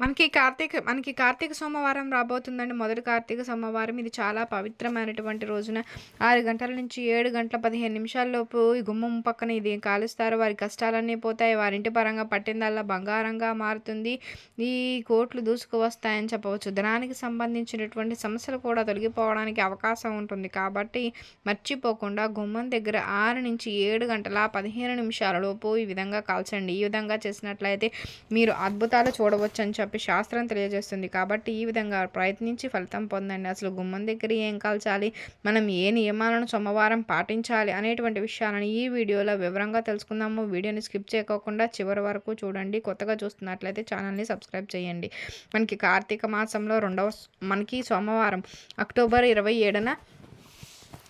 మనకి కార్తీక మనకి కార్తీక సోమవారం రాబోతుందండి. మొదటి కార్తీక సోమవారం. ఇది చాలా పవిత్రమైనటువంటి రోజున. ఆరు గంటల నుంచి ఏడు గంటల పదిహేను నిమిషాల్లోపు ఈ గుమ్మం పక్కన ఇది కాలుస్తారు. వారి కష్టాలన్నీ పోతాయి. వారింటి పరంగా పట్టిందల్లా బంగారంగా మారుతుంది. ఈ కోట్లు దూసుకు వస్తాయని చెప్పవచ్చు. ధనానికి సంబంధించినటువంటి సమస్యలు కూడా తొలగిపోవడానికి అవకాశం ఉంటుంది. కాబట్టి మర్చిపోకుండా గుమ్మం దగ్గర ఆరు నుంచి ఏడు గంటల పదిహేను నిమిషాలలోపు ఈ విధంగా కాల్చండి. ఈ విధంగా చేసినట్లయితే మీరు అద్భుతాలు చూడవచ్చు అని చెప్పి శాస్త్రం తెలియజేస్తుంది. కాబట్టి ఈ విధంగా ప్రయత్నించి ఫలితం పొందండి. అసలు గుమ్మం దగ్గర ఏం కాల్చాలి? మనం ఏ నియమాలను సోమవారం పాటించాలి? అనేటువంటి విషయాలను ఈ వీడియోలో వివరంగా తెలుసుకుందాము. వీడియోని స్కిప్ చేయకోకుండా చివరి వరకు చూడండి. కొత్తగా చూస్తున్నట్లయితే ఛానల్ని సబ్స్క్రైబ్ చేయండి. మనకి కార్తీక మాసంలో రెండవ మనకి సోమవారం అక్టోబర్ ఇరవై ఏడున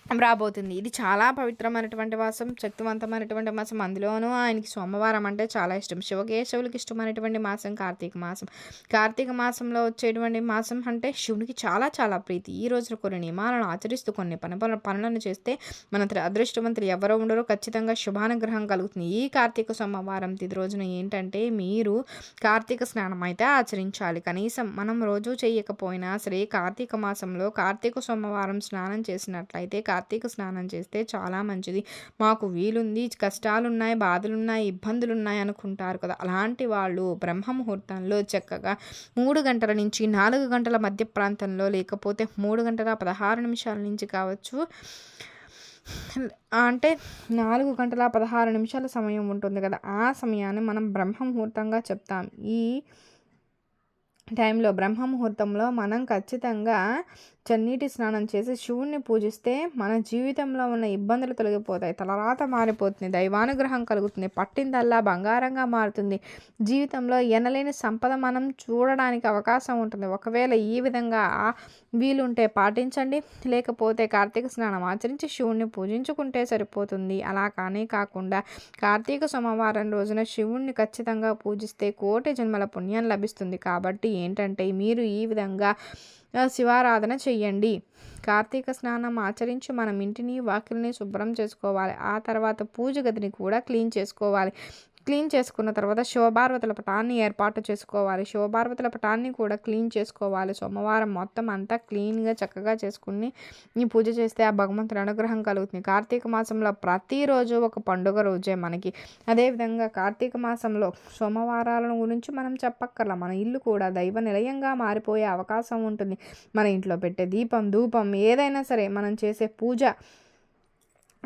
రాబోతుంది. ఇది చాలా పవిత్రమైనటువంటి మాసం శక్తివంతమైనటువంటి మాసం. అందులోనూ ఆయనకి సోమవారం అంటే చాలా ఇష్టం. శివకేశవులకి ఇష్టమైనటువంటి మాసం కార్తీక మాసం. కార్తీక మాసంలో వచ్చేటువంటి మాసం అంటే శివునికి చాలా చాలా ప్రీతి. ఈ రోజున కొన్ని నియమాలను ఆచరిస్తూ కొన్ని పని పనులను చేస్తే మన అదృష్టవంతులు ఎవరో ఉండరో ఖచ్చితంగా శుభానుగ్రహం కలుగుతుంది. ఈ కార్తీక సోమవారం తిది రోజున ఏంటంటే మీరు కార్తీక స్నానం అయితే ఆచరించాలి. కనీసం మనం రోజు చేయకపోయినా సరే కార్తీక మాసంలో కార్తీక సోమవారం స్నానం చేసినట్లయితే కార్తీక స్నానం చేస్తే చాలా మంచిది. మాకు వీలుంది కష్టాలున్నాయి బాధలున్నాయి ఇబ్బందులున్నాయి అనుకుంటారు కదా. అలాంటి వాళ్ళు బ్రహ్మ ముహూర్తంలో చక్కగా మూడు గంటల నుంచి నాలుగు గంటల మధ్య ప్రాంతంలో లేకపోతే మూడు గంటల పదహారు నిమిషాల నుంచి కావచ్చు అంటే నాలుగు గంటల పదహారు నిమిషాల సమయం ఉంటుంది కదా. ఆ సమయాన్ని మనం బ్రహ్మ ముహూర్తంగా చెప్తాం. ఈ టైంలో బ్రహ్మ ముహూర్తంలో మనం ఖచ్చితంగా చన్నీటి స్నానం చేసి శివుణ్ణి పూజిస్తే మన జీవితంలో ఉన్న ఇబ్బందులు తొలగిపోతాయి. తలరాత మారిపోతుంది దైవానుగ్రహం కలుగుతుంది పట్టిందల్లా బంగారంగా మారుతుంది. జీవితంలో ఎనలేని సంపద మనం చూడడానికి అవకాశం ఉంటుంది. ఒకవేళ ఈ విధంగా వీలుంటే పాటించండి. లేకపోతే కార్తీక స్నానం ఆచరించి శివుణ్ణి పూజించుకుంటే సరిపోతుంది. అలా కానీ కాకుండా కార్తీక సోమవారం రోజున శివుణ్ణి ఖచ్చితంగా పూజిస్తే కోటి జన్మల పుణ్యం లభిస్తుంది. కాబట్టి ఏంటంటే మీరు ఈ విధంగా శివారాధన చెయ్యండి. కార్తీక స్నానం ఆచరించి మనం ఇంటిని వాకిల్ని శుభ్రం చేసుకోవాలి. ఆ తర్వాత పూజ గదిని కూడా క్లీన్ చేసుకోవాలి. క్లీన్ చేసుకున్న తర్వాత శివపార్వతుల పటాన్ని ఏర్పాటు చేసుకోవాలి. శివపార్వతుల పటాన్ని కూడా క్లీన్ చేసుకోవాలి. సోమవారం మొత్తం అంతా క్లీన్గా చక్కగా చేసుకుని ఈ పూజ చేస్తే ఆ భగవంతుని అనుగ్రహం కలుగుతుంది. కార్తీక మాసంలో ప్రతిరోజు ఒక పండుగ రోజే మనకి. అదేవిధంగా కార్తీక మాసంలో సోమవారాలను గురించి మనం చెప్పక్కర్లా. మన ఇల్లు కూడా దైవ నిలయంగా మారిపోయే అవకాశం ఉంటుంది. మన ఇంట్లో పెట్టే దీపం ధూపం ఏదైనా సరే మనం చేసే పూజ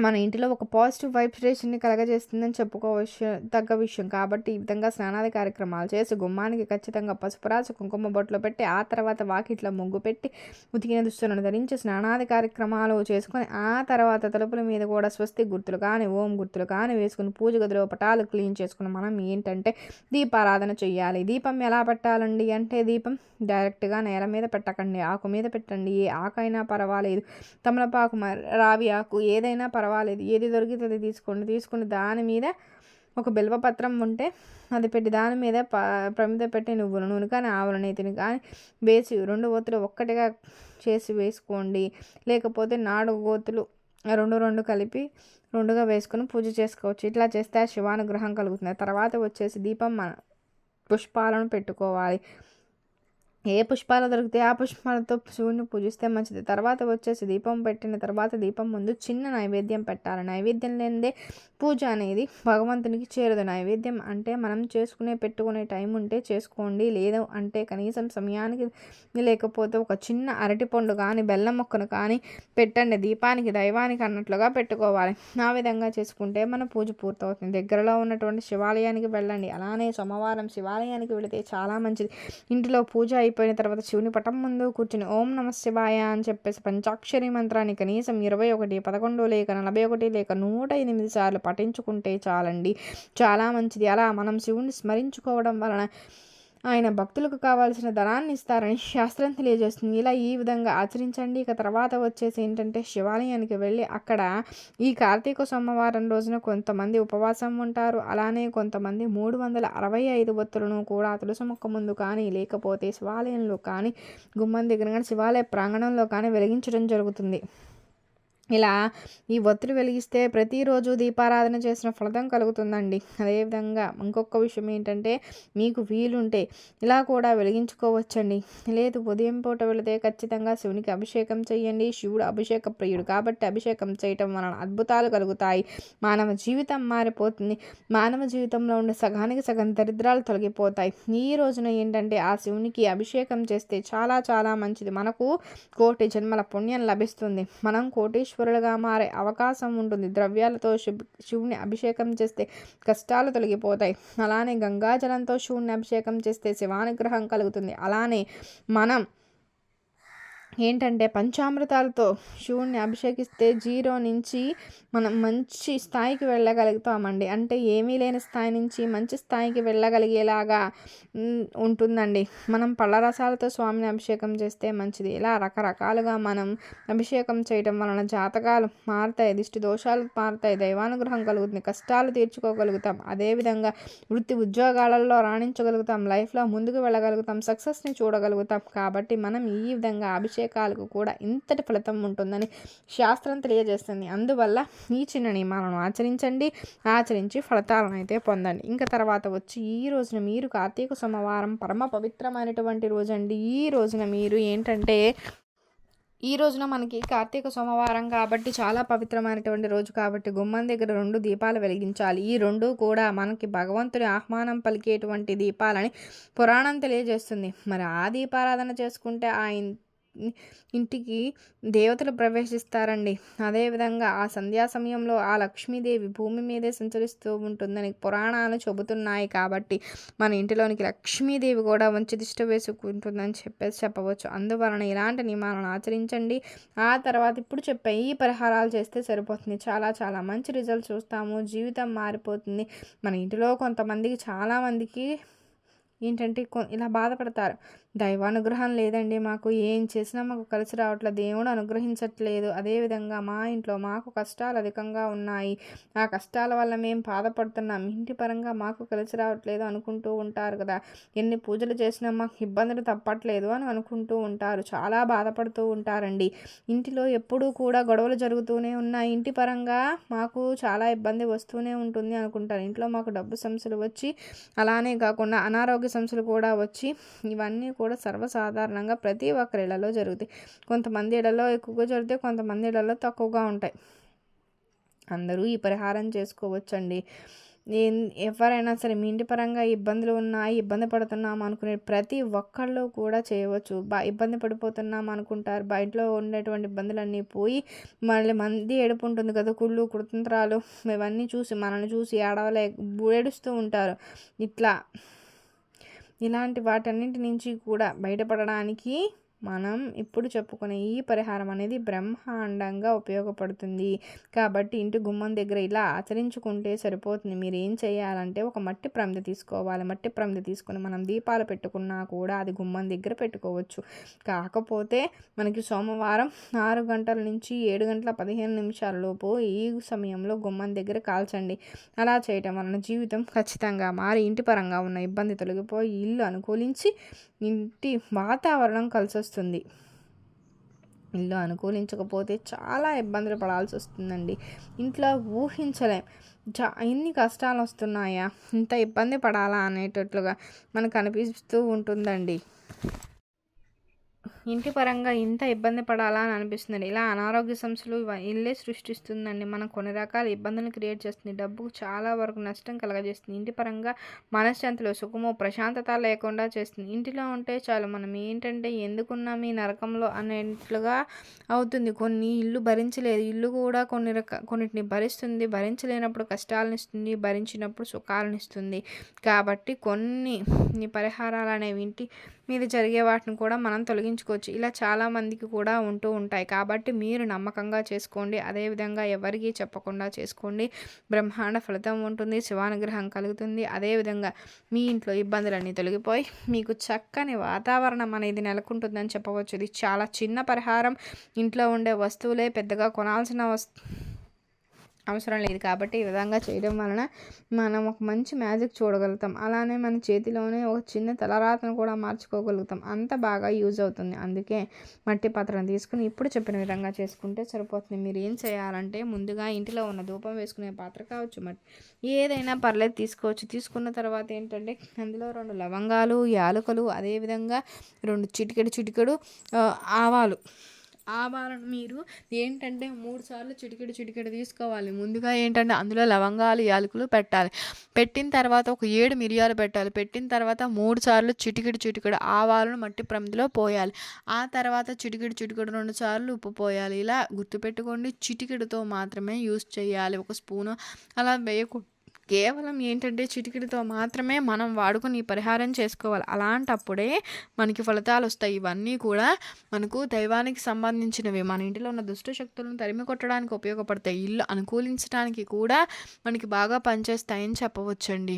మన ఇంటిలో ఒక పాజిటివ్ వైబ్రేషన్ని కలగజేస్తుందని చెప్పుకోవచ్చు తగ్గ విషయం. కాబట్టి ఈ విధంగా స్నానాది కార్యక్రమాలు చేసి గుమ్మానికి ఖచ్చితంగా పసుపు రాసి కుంకుమ బొట్లో పెట్టి ఆ తర్వాత వాకిట్లో ముగ్గు పెట్టి ఉతికిన దుస్తులను ధరించి స్నానాది కార్యక్రమాలు చేసుకొని ఆ తర్వాత తలుపుల మీద కూడా స్వస్తి గుర్తులు కానీ ఓం గుర్తులు కానీ వేసుకుని పూజ గదిలో పటాలు క్లీన్ చేసుకుని మనం ఏంటంటే దీపారాధన చేయాలి దీపం ఎలా పెట్టాలండి అంటే దీపం డైరెక్ట్గా నేల మీద పెట్టకండి ఆకు మీద పెట్టండి. ఏ ఆకైనా పర్వాలేదు. తమలపాకు రావి ఆకు ఏదైనా పర్వాలేదు. పర్వాలేదు. ఏది దొరికితే అది తీసుకోండి. తీసుకుని దాని మీద ఒక బిల్వపత్రం ఉంటే అది పెట్టి దాని మీద ప ప్రమిద పెట్టి నువ్వుల నూనె కానీ ఆవుల నేతిని కానీ వేసి రెండు గోతులు ఒక్కటిగా చేసి వేసుకోండి. లేకపోతే నాలుగు గోతులు రెండు రెండు కలిపి రెండుగా వేసుకొని పూజ చేసుకోవచ్చు. ఇట్లా చేస్తే శివానుగ్రహం కలుగుతుంది. తర్వాత వచ్చేసి దీపం మన పుష్పాలను పెట్టుకోవాలి. ఏ పుష్పాలు దొరికితే ఆ పుష్పాలతో శివుని పూజిస్తే మంచిది. తర్వాత వచ్చేసి దీపం పెట్టిన తర్వాత దీపం ముందు చిన్న నైవేద్యం పెట్టాలి. నైవేద్యం లేనిదే పూజ అనేది భగవంతునికి చేరదు. నైవేద్యం అంటే మనం చేసుకునే పెట్టుకునే టైం ఉంటే చేసుకోండి. లేదు అంటే కనీసం సమయానికి లేకపోతే ఒక చిన్న అరటిపండు కానీ బెల్లం మొక్కను కానీ పెట్టండి. దీపానికి దైవానికి అన్నట్లుగా పెట్టుకోవాలి. ఆ విధంగా చేసుకుంటే మన పూజ పూర్తవుతుంది. దగ్గరలో ఉన్నటువంటి శివాలయానికి వెళ్ళండి. అలానే సోమవారం శివాలయానికి వెళితే చాలా మంచిది. ఇంటిలో పూజ అయిపోయిన తర్వాత శివుని పటం ముందు కూర్చుని ఓం నమ శివాయ అని చెప్పేసి పంచాక్షరి మంత్రాన్ని కనీసం ఇరవై ఒకటి పదకొండు లేక నలభై ఒకటి లేక నూట ఎనిమిది సార్లు పఠించుకుంటే చాలండి. చాలా మంచిది. అలా మనం శివుని స్మరించుకోవడం వలన ఆయన భక్తులకు కావాల్సిన ధనాన్ని ఇస్తారని శాస్త్రం తెలియజేస్తుంది. ఇలా ఈ విధంగా ఆచరించండి. ఇక తర్వాత వచ్చేసి ఏంటంటే శివాలయానికి వెళ్ళి అక్కడ ఈ కార్తీక సోమవారం రోజున కొంతమంది ఉపవాసం ఉంటారు. అలానే కొంతమంది మూడు వందల అరవై ఐదు ఒత్తులను కూడా తులసి మొక్క ముందు కానీ లేకపోతే శివాలయంలో కానీ గుమ్మం దగ్గర కానీ శివాలయ ప్రాంగణంలో కానీ వెలిగించడం జరుగుతుంది. ఇలా ఈ ఒత్తులు వెలిగిస్తే ప్రతిరోజు దీపారాధన చేసిన ఫలితం కలుగుతుందండి. అదేవిధంగా ఇంకొక విషయం ఏంటంటే మీకు వీలుంటే ఇలా కూడా వెలిగించుకోవచ్చండి. లేదు ఉదయం పూట వెళితే ఖచ్చితంగా శివునికి అభిషేకం చేయండి. శివుడు అభిషేక ప్రియుడు కాబట్టి అభిషేకం చేయటం వలన అద్భుతాలు కలుగుతాయి. మానవ జీవితం మారిపోతుంది. మానవ జీవితంలో ఉండే సగానికి సగం దరిద్రాలు తొలగిపోతాయి. ఈ రోజున ఏంటంటే ఆ శివునికి అభిషేకం చేస్తే చాలా చాలా మంచిది. మనకు కోటి జన్మల పుణ్యం లభిస్తుంది. మనం కోటేశ్వర ఈశ్వరులుగా మారే అవకాశం ఉంటుంది. ద్రవ్యాలతో శివుని అభిషేకం చేస్తే కష్టాలు తొలగిపోతాయి. అలానే గంగాజలంతో శివుని అభిషేకం చేస్తే శివానుగ్రహం కలుగుతుంది. అలానే మనం ఏంటంటే పంచామృతాలతో శివుణ్ణి అభిషేకిస్తే జీరో నుంచి మనం మంచి స్థాయికి వెళ్ళగలుగుతామండి. అంటే ఏమీ లేని స్థాయి నుంచి మంచి స్థాయికి వెళ్ళగలిగేలాగా ఉంటుందండి. మనం పళ్ళ రసాలతో స్వామిని అభిషేకం చేస్తే మంచిది. ఇలా రకరకాలుగా మనం అభిషేకం చేయడం వలన జాతకాలు మారుతాయి దిష్టి దోషాలు మారుతాయి దైవానుగ్రహం కలుగుతుంది కష్టాలు తీర్చుకోగలుగుతాం. అదేవిధంగా వృత్తి ఉద్యోగాలలో రాణించగలుగుతాం లైఫ్లో ముందుకు వెళ్ళగలుగుతాం సక్సెస్ని చూడగలుగుతాం. కాబట్టి మనం ఈ విధంగా అభిషేకం వివేకాలకు కూడా ఇంతటి ఫలితం ఉంటుందని శాస్త్రం తెలియజేస్తుంది. అందువల్ల ఈ చిన్న నియమాలను ఆచరించండి ఆచరించి ఫలితాలను అయితే పొందండి. ఇంకా తర్వాత వచ్చి ఈ రోజున మీరు కార్తీక సోమవారం పరమ పవిత్రమైనటువంటి రోజు అండి ఈ రోజున మీరు ఏంటంటే ఈ రోజున మనకి కార్తీక సోమవారం కాబట్టి చాలా పవిత్రమైనటువంటి రోజు కాబట్టి గుమ్మం దగ్గర రెండు దీపాలు వెలిగించాలి. ఈ రెండు కూడా మనకి భగవంతుని ఆహ్వానం పలికేటువంటి దీపాలని పురాణం తెలియజేస్తుంది. మరి ఆ దీపారాధన చేసుకుంటే ఆ ఇంటికి దేవతలు ప్రవేశిస్తారండి. అదేవిధంగా ఆ సంధ్యా సమయంలో ఆ లక్ష్మీదేవి భూమి మీదే సంచరిస్తూ ఉంటుందని పురాణాలు చెబుతున్నాయి కాబట్టి మన ఇంటిలోనికి లక్ష్మీదేవి కూడా వంచి దిష్ట వేసుకుంటుందని చెప్పేసి చెప్పవచ్చు. అందువలన ఇలాంటి నియమాలను ఆచరించండి. ఆ తర్వాత ఇప్పుడు చెప్పే ఈ పరిహారాలు చేస్తే సరిపోతుంది. చాలా చాలా మంచి రిజల్ట్ చూస్తాము. జీవితం మారిపోతుంది. మన ఇంటిలో కొంతమందికి చాలామందికి ఏంటంటే ఇలా బాధపడతారు. దైవానుగ్రహం లేదండి మాకు ఏం చేసినా మాకు కలిసి రావట్లేదు దేవుడు అనుగ్రహించట్లేదు. అదేవిధంగా మా ఇంట్లో మాకు కష్టాలు అధికంగా ఉన్నాయి. ఆ కష్టాల వల్ల మేము బాధపడుతున్నాం. ఇంటి పరంగా మాకు కలిసి రావట్లేదు అనుకుంటూ ఉంటారు కదా. ఎన్ని పూజలు చేసినా మాకు ఇబ్బందులు తప్పట్లేదు అని అనుకుంటూ ఉంటారు. చాలా బాధపడుతూ ఉంటారండి. ఇంటిలో ఎప్పుడూ కూడా గొడవలు జరుగుతూనే ఉన్నాయి. ఇంటి పరంగా మాకు చాలా ఇబ్బంది వస్తూనే ఉంటుంది అనుకుంటారు. ఇంట్లో మాకు డబ్బు సమస్యలు వచ్చి అలానే కాకుండా అనారోగ్య సమస్యలు కూడా వచ్చి ఇవన్నీ కూడా సర్వసాధారణంగా ప్రతి ఒక్కరి ఇళ్ళలో జరుగుతాయి. కొంతమంది ఇళ్ళలో ఎక్కువగా జరుగుతాయి కొంతమంది ఇళ్ళలో తక్కువగా ఉంటాయి. అందరూ ఈ పరిహారం చేసుకోవచ్చండి. ఎవరైనా సరే మీ ఇంటి పరంగా ఇబ్బందులు ఉన్నాయి ఇబ్బంది పడుతున్నాం అనుకునే ప్రతి ఒక్కళ్ళు కూడా చేయవచ్చు. బా ఇబ్బంది పడిపోతున్నాం అనుకుంటారు. బయటలో ఉండేటువంటి ఇబ్బందులన్నీ పోయి మళ్ళీ మంది ఏడుపు ఉంటుంది కదా కుళ్ళు కుతంత్రాలు ఇవన్నీ చూసి మనల్ని చూసి ఏడవలే ఏడుస్తూ ఉంటారు. ఇట్లా ఇలాంటి వాటన్నింటి నుంచి కూడా బయటపడడానికి మనం ఇప్పుడు చెప్పుకునే ఈ పరిహారం అనేది బ్రహ్మాండంగా ఉపయోగపడుతుంది. కాబట్టి ఇంటి గుమ్మం దగ్గర ఇలా ఆచరించుకుంటే సరిపోతుంది. మీరు ఏం చేయాలంటే ఒక మట్టి ప్రమిద తీసుకోవాలి. మట్టి ప్రమిద తీసుకుని మనం దీపాలు పెట్టుకున్నా కూడా అది గుమ్మం దగ్గర పెట్టుకోవచ్చు. కాకపోతే మనకి సోమవారం ఆరు గంటల నుంచి ఏడు గంటల పదిహేను నిమిషాల లోపు ఈ సమయంలో గుమ్మం దగ్గర కాల్చండి. అలా చేయటం వలన జీవితం ఖచ్చితంగా మారి ఇంటి పరంగా ఉన్న ఇబ్బంది తొలగిపోయి ఇల్లు అనుకూలించి ఇంటి వాతావరణం కలిసి వస్తుంది. ఇల్లు అనుకూలించకపోతే చాలా ఇబ్బందులు పడాల్సి వస్తుందండి. ఇంట్లో ఊహించలేం. చా ఇన్ని కష్టాలు వస్తున్నాయా? ఇంత ఇబ్బంది పడాలా అనేటట్లుగా మనకు అనిపిస్తూ ఉంటుందండి. ఇంటి పరంగా ఇంత ఇబ్బంది పడాలా అని అనిపిస్తుంది. ఇలా అనారోగ్య సమస్యలు ఇల్లే సృష్టిస్తుందండి. మనం కొన్ని రకాల ఇబ్బందులు క్రియేట్ చేస్తుంది. డబ్బుకు చాలా వరకు నష్టం కలగజేస్తుంది. ఇంటి పరంగా మనశ్శాంతిలో సుఖము ప్రశాంతత లేకుండా చేస్తుంది. ఇంటిలో ఉంటే చాలు. మనం ఏంటంటే ఎందుకున్నాం ఈ నరకంలో అనేట్లుగా అవుతుంది. కొన్ని ఇల్లు భరించలేదు. ఇల్లు కూడా కొన్ని రక కొన్నిటిని భరిస్తుంది. భరించలేనప్పుడు కష్టాలను ఇస్తుంది. భరించినప్పుడు సుఖాలను ఇస్తుంది. కాబట్టి కొన్ని పరిహారాలు అనేవి ఇంటి మీద జరిగే వాటిని కూడా మనం తొలగించుకోవచ్చు. ఇలా చాలామందికి కూడా ఉంటూ ఉంటాయి. కాబట్టి మీరు నమ్మకంగా చేసుకోండి. అదేవిధంగా ఎవరికీ చెప్పకుండా చేసుకోండి. బ్రహ్మాండ ఫలితం ఉంటుంది. శివానుగ్రహం కలుగుతుంది. అదేవిధంగా మీ ఇంట్లో ఇబ్బందులన్నీ తొలగిపోయి మీకు చక్కని వాతావరణం అనేది నెలకొంటుందని చెప్పవచ్చు. ఇది చాలా చిన్న పరిహారం. ఇంట్లో ఉండే వస్తువులే పెద్దగా కొనాల్సిన వస్తు అవసరం లేదు కాబట్టి ఈ విధంగా చేయడం వలన మనం ఒక మంచి మ్యాజిక్ చూడగలుగుతాం. అలానే మన చేతిలోనే ఒక చిన్న తలరాతను కూడా మార్చుకోగలుగుతాం. అంత బాగా యూజ్ అవుతుంది. అందుకే మట్టి పాత్రను తీసుకుని ఇప్పుడు చెప్పిన విధంగా చేసుకుంటే సరిపోతుంది. మీరు ఏం చేయాలంటే ముందుగా ఇంటిలో ఉన్న ధూపం వేసుకునే పాత్ర కావచ్చు. మట్టి ఏదైనా పర్లేదు తీసుకోవచ్చు. తీసుకున్న తర్వాత ఏంటంటే అందులో రెండు లవంగాలు యాలకులు అదేవిధంగా రెండు చిటికెడు చిటికెడు ఆవాలు ఆవాలను మీరు ఏంటంటే మూడు సార్లు చిటికెడు చిటికెడు తీసుకోవాలి. ముందుగా ఏంటంటే అందులో లవంగాలు యాలకులు పెట్టాలి. పెట్టిన తర్వాత ఒక ఏడు మిరియాలు పెట్టాలి. పెట్టిన తర్వాత మూడు సార్లు చిటికెడు చిటికెడు ఆవాలను మట్టి ప్రమిదిలో పోయాలి. ఆ తర్వాత చిటికెడు చిటికెడు రెండు సార్లు ఉప్పు పోయాలి. ఇలా గుర్తుపెట్టుకోండి. చిటికెడుతో మాత్రమే యూస్ చేయాలి. ఒక స్పూను అలా వేయకూడదు కేవలం ఏంటంటే చిటికిడితో మాత్రమే మనం వాడుకుని పరిహారం చేసుకోవాలి. అలాంటప్పుడే మనకి ఫలితాలు వస్తాయి. ఇవన్నీ కూడా మనకు దైవానికి సంబంధించినవి. మన ఇంటిలో ఉన్న దుష్ట శక్తులను తరిమి కొట్టడానికి ఉపయోగపడతాయి. ఇల్లు అనుకూలించడానికి కూడా మనకి బాగా పనిచేస్తాయని చెప్పవచ్చండి.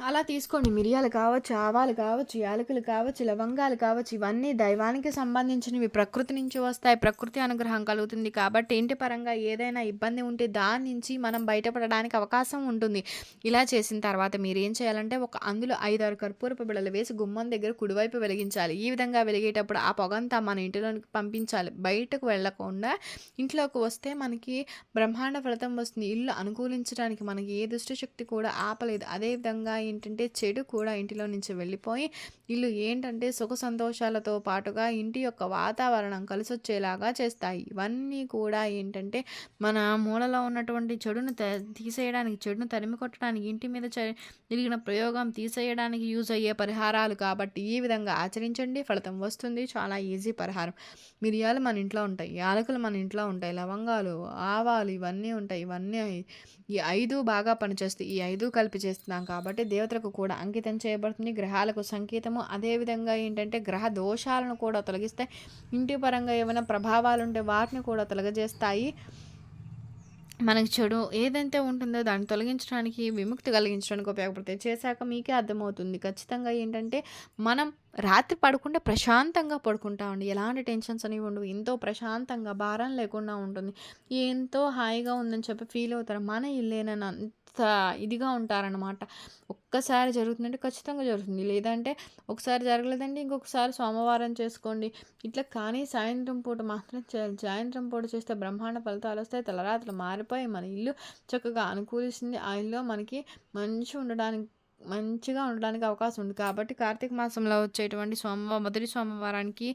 అలా తీసుకోండి. మిరియాలు కావచ్చు ఆవాలు కావచ్చు యాలకులు కావచ్చు లవంగాలు కావచ్చు ఇవన్నీ దైవానికి సంబంధించినవి. ప్రకృతి నుంచి వస్తాయి. ప్రకృతి అనుగ్రహం కలుగుతుంది. కాబట్టి ఇంటి పరంగా ఏదైనా ఇబ్బంది ఉంటే దాని నుంచి మనం బయటపడడానికి అవకాశం ఉంటుంది. ఇలా చేసిన తర్వాత మీరు ఏం చేయాలంటే ఒక అందులో ఐదారు కర్పూరపు బిళ్ళలు వేసి గుమ్మం దగ్గర కుడివైపు వెలిగించాలి. ఈ విధంగా వెలిగేటప్పుడు ఆ పొగంతా మన ఇంటిలోకి పంపించాలి. బయటకు వెళ్ళకుండా ఇంట్లోకి వస్తే మనకి బ్రహ్మాండ ఫలితం వస్తుంది. ఇల్లు అనుకూలించడానికి మనకి ఏ దుష్టశక్తి కూడా ఆపలేదు. అదేవిధంగా ఏంటంటే చెడు కూడా ఇంటిలో నుంచి వెళ్ళిపోయి ఇల్లు ఏంటంటే సుఖ సంతోషాలతో పాటుగా ఇంటి యొక్క వాతావరణం కలిసి వచ్చేలాగా చేస్తాయి. ఇవన్నీ కూడా ఏంటంటే మన మూలలో ఉన్నటువంటి చెడును తీసేయడానికి చెడును తరిమి కొట్టడానికి ఇంటి మీద జరిగిన ప్రయోగం తీసేయడానికి యూజ్ అయ్యే పరిహారాలు కాబట్టి ఈ విధంగా ఆచరించండి. ఫలితం వస్తుంది. చాలా ఈజీ పరిహారం. మిరియాలు మన ఇంట్లో ఉంటాయి. యాలకులు మన ఇంట్లో ఉంటాయి. లవంగాలు ఆవాలు ఇవన్నీ ఉంటాయి. ఇవన్నీ ఈ ఐదు బాగా పనిచేస్తాయి. ఈ ఐదు కలిపి చేస్తున్నాం కాబట్టి దేవతలకు కూడా అంకితం చేయబడుతుంది. గ్రహాలకు సంకేతము. అదేవిధంగా ఏంటంటే గ్రహ దోషాలను కూడా తొలగిస్తాయి. ఇంటి పరంగా ఏమైనా ప్రభావాలు ఉంటే వాటిని కూడా తొలగజేస్తాయి. మనకి చెడు ఏదైతే ఉంటుందో దాన్ని తొలగించడానికి విముక్తి కలిగించడానికి ఉపయోగపడతాయి. చేశాక మీకే అర్థమవుతుంది. ఖచ్చితంగా ఏంటంటే మనం రాత్రి పడుకుంటే ప్రశాంతంగా పడుకుంటామండి ఎలాంటి టెన్షన్స్ అనేవి ఉండవు. ఎంతో ప్రశాంతంగా భారం లేకుండా ఉంటుంది. ఎంతో హాయిగా ఉందని చెప్పి ఫీల్ అవుతారు. మన ఇల్లేనని అంత ఇదిగా ఉంటారనమాట ఒక్కసారి జరుగుతుందంటే ఖచ్చితంగా జరుగుతుంది. లేదంటే ఒకసారి జరగలేదంటే ఇంకొకసారి సోమవారం చేసుకోండి. ఇట్లా కానీ సాయంత్రం పూట మాత్రం చేయాలి సాయంత్రం పూట చేస్తే బ్రహ్మాండ ఫలితాలు వస్తాయి. తలరాత్రులు మారిపోయి మన ఇల్లు చక్కగా అనుకూలిస్తుంది. ఆ ఇల్లు మనకి మంచి ఉండడానికి మంచిగా ఉండడానికి అవకాశం ఉంది. కాబట్టి కార్తీక మాసంలో వచ్చేటువంటి సోమవారం మొదటి సోమవారానికి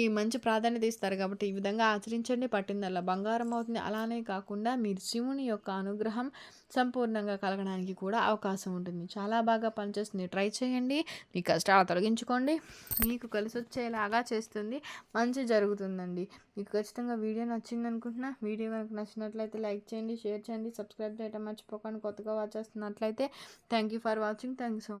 ఈ మంచి ప్రాధాన్యత ఇస్తారు. కాబట్టి ఈ విధంగా ఆచరించండి పట్టిందల్లా. బంగారం అవుతుంది. అలానే కాకుండా మీరు శివుని యొక్క అనుగ్రహం సంపూర్ణంగా కలగడానికి కూడా అవకాశం ఉంటుంది. చాలా బాగా పనిచేస్తుంది. ట్రై చేయండి. మీ కష్టాలు తొలగించుకోండి. మీకు కలిసి వచ్చేలాగా చేస్తుంది. మంచి జరుగుతుందండి. మీకు ఖచ్చితంగా వీడియో నచ్చింది అనుకుంటున్నా వీడియో కనుక నచ్చినట్లయితే లైక్ చేయండి షేర్ చేయండి సబ్స్క్రైబ్ చేయడం మర్చిపోకండి. కొత్తగా వాచ్ చేస్తున్నట్లయితే థ్యాంక్ యూ ఫర్ వాచింగ్. 찡땡성